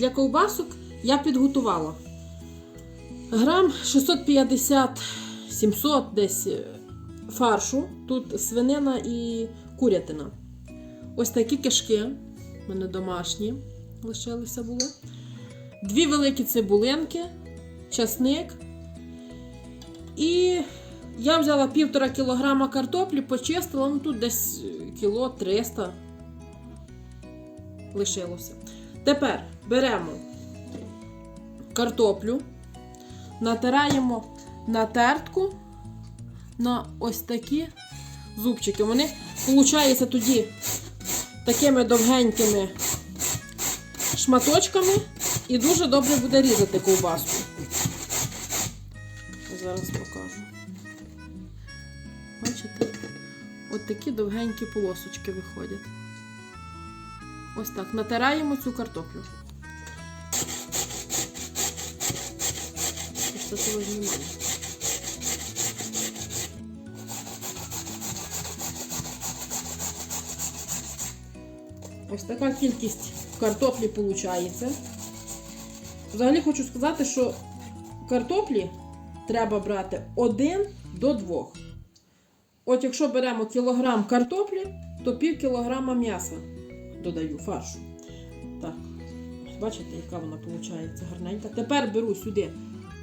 для ковбасок я підготувала. Грам 650-700 десь е, фаршу. Тут свинина і курятина. Ось такі кишки. У мене домашні лишилися були. Дві великі цибулинки, часник. І я взяла півтора кілограма картоплі, почистила, ну тут десь кіло 300 лишилося. Тепер беремо картоплю, натираємо на тертку на ось такі зубчики. Вони, виходить, тоді такими довгенькими шматочками і дуже добре буде різати ковбаску. Зараз покажу. Бачите? От такі довгенькі полосочки виходять. Ось так. Натираємо цю картоплю. Цього знімаю. Ось така кількість картоплі виходить. Взагалі хочу сказати, що картоплі треба брати 1 до 2. От якщо беремо кілограм картоплі, то пів кілограма м'яса додаю фаршу. Так, бачите, яка вона виходить гарненька. Тепер беру сюди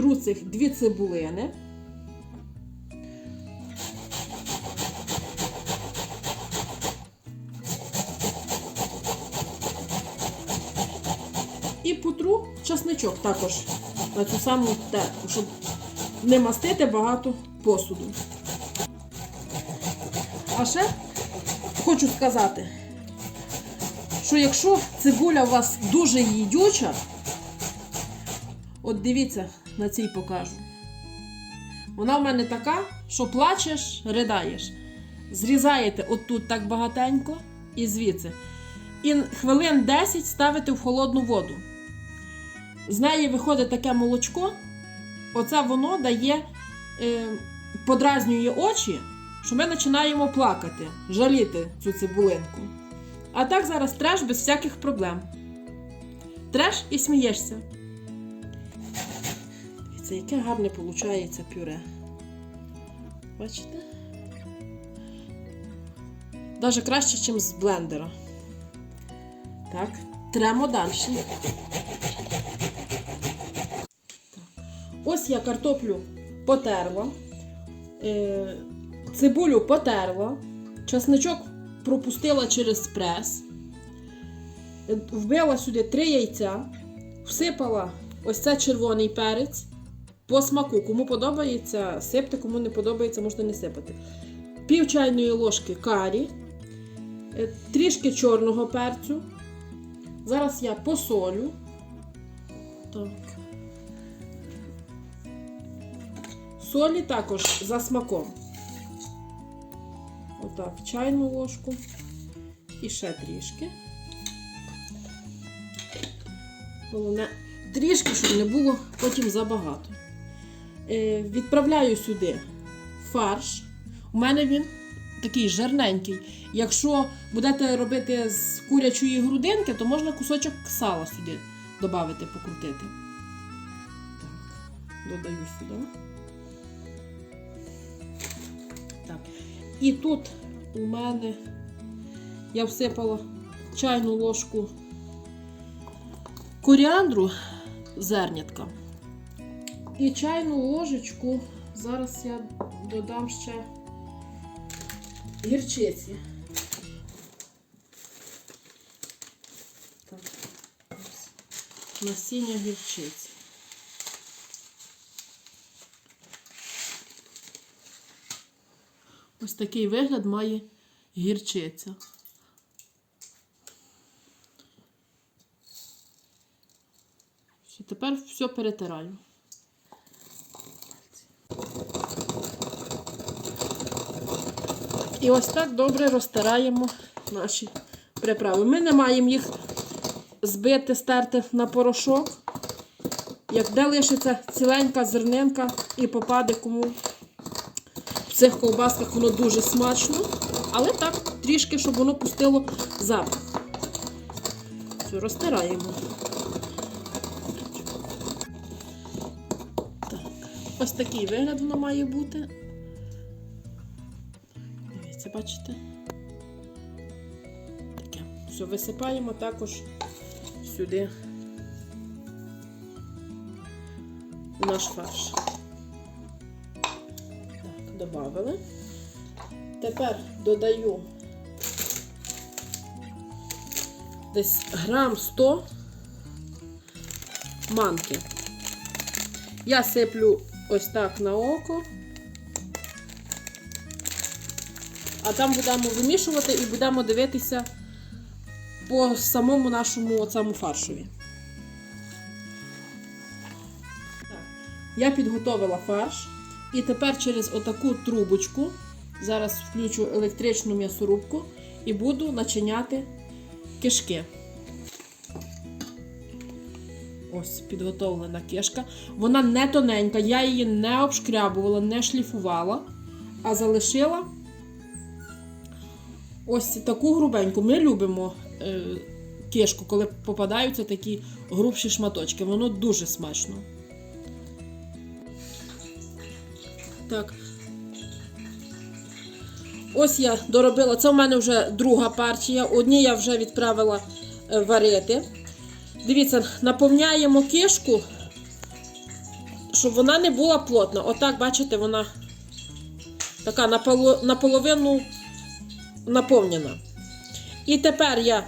тру цих дві цибулини. І потру часничок також на цю саму тертку, щоб не мастити багато посуду. А ще хочу сказати, що якщо цибуля у вас дуже їдюча, от дивіться, на цій покажу. Вона в мене така, що плачеш, ридаєш. Зрізаєте отут так багатенько і звідси. І хвилин 10 ставите в холодну воду. З неї виходить таке молочко. Оце воно дає, е, подразнює очі, що ми починаємо плакати, жаліти цю цибулинку. А так зараз треш без всяких проблем. Треш і смієшся. Дивіться, яке гарне виходить пюре. Бачите? Даже краще, ніж з блендера. Так, тремо далі. Ось я картоплю потерла, е, цибулю потерла, часничок пропустила через прес, вбила сюди три яйця, всипала ось це червоний перець по смаку. Кому подобається, сипте, кому не подобається, можете не сипати. Пів чайної ложки карі, е, трішки чорного перцю. Зараз я посолю. Так. Солі також за смаком. Отак, чайну ложку. І ще трішки. Головне, трішки, щоб не було потім забагато. Е, відправляю сюди фарш. У мене він такий жарненький. Якщо будете робити з курячої грудинки, то можна кусочок сала сюди додати, покрутити. Додаю сюди. Так. І тут у мене я всипала чайну ложку коріандру зернятка. І чайну ложечку, зараз я додам ще гірчиці. Так. Насіння гірчиці. Ось такий вигляд має гірчиця. Все, тепер все перетираю. І ось так добре розтираємо наші приправи. Ми не маємо їх збити, стерти на порошок. Як де лишиться ціленька зернинка і попаде кому в цих ковбасках воно дуже смачно, але так трішки, щоб воно пустило запах. Все, розтираємо. Так. Ось такий вигляд воно має бути. Бачите? Таке. Все, висипаємо також сюди наш фарш. Так, додали. Тепер додаю десь грам 100 манки. Я сиплю ось так на око. А там будемо вимішувати і будемо дивитися по самому нашому оцьому фаршові. Я підготовила фарш. І тепер через отаку трубочку, зараз включу електричну м'ясорубку і буду начиняти кишки. Ось підготовлена кишка. Вона не тоненька, я її не обшкрябувала, не шліфувала, а залишила ось таку грубеньку. Ми любимо е, кишку, коли попадаються такі грубші шматочки. Воно дуже смачно. Так. Ось я доробила. Це в мене вже друга партія. Одні я вже відправила е, варити. Дивіться, наповняємо кишку, щоб вона не була плотна. Отак, бачите, вона така наполо- наполовину наповнена. І тепер я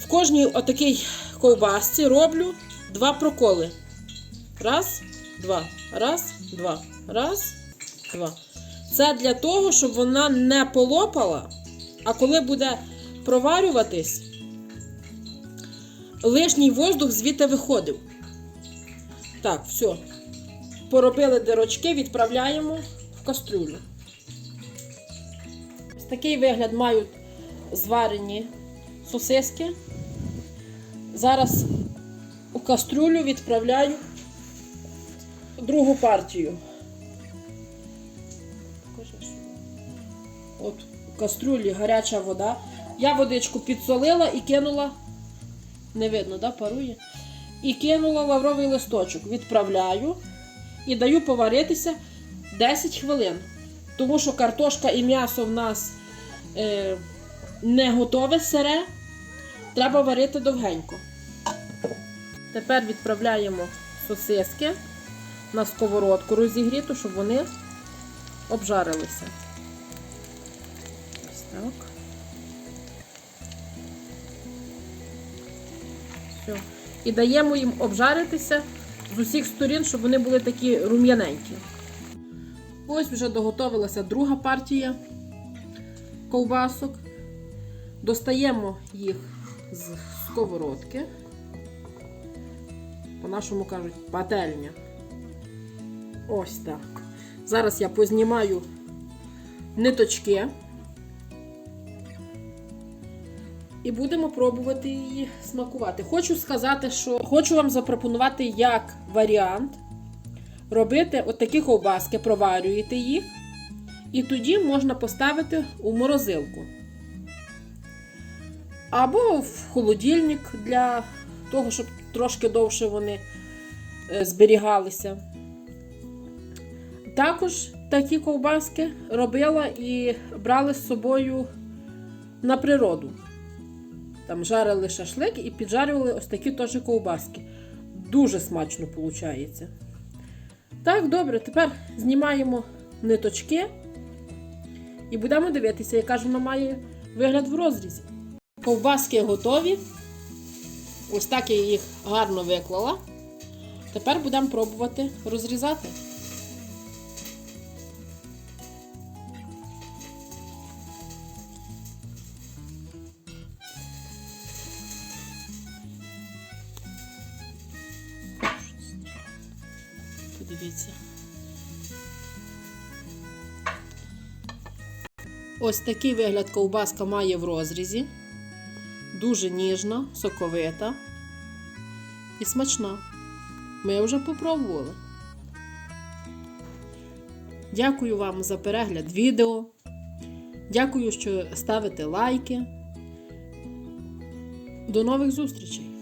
в кожній отакій ковбасці роблю два проколи. Раз, два, раз, два, раз, два. Це для того, щоб вона не полопала, а коли буде проварюватись, лишній воздух звідти виходив. Так, все. Поробили дирочки, відправляємо в кастрюлю. Такий вигляд мають зварені сосиски. Зараз у кастрюлю відправляю другу партію. От у кастрюлі гаряча вода. Я водичку підсолила і кинула. Не видно, да, парує. І кинула лавровий листочок. Відправляю і даю поваритися 10 хвилин. Тому що картошка і м'ясо в нас е, не готове сире. Треба варити довгенько. Тепер відправляємо сосиски на сковородку розігріту, щоб вони обжарилися. Ось так. Все. І даємо їм обжаритися з усіх сторін, щоб вони були такі рум'яненькі. Ось вже доготовилася друга партія ковбасок. Достаємо їх з сковородки. По-нашому кажуть, пательня. Ось так. Зараз я познімаю ниточки. І будемо пробувати її смакувати. Хочу сказати, що хочу вам запропонувати як варіант робити отакі ковбаски, проварюєте їх, і тоді можна поставити у морозилку. Або в холодильник для того, щоб трошки довше вони е, зберігалися. Також такі ковбаски робила і брали з собою на природу. Там жарили шашлик і піджарювали ось такі теж ковбаски. Дуже смачно виходить. Так, добре, тепер знімаємо ниточки і будемо дивитися, яка ж вона має вигляд в розрізі. Ковбаски готові. Ось так я їх гарно виклала. Тепер будемо пробувати розрізати. Подивіться. Ось такий вигляд ковбаска має в розрізі. Дуже ніжна, соковита і смачна. Ми вже попробували. Дякую вам за перегляд відео. Дякую, що ставите лайки. До нових зустрічей!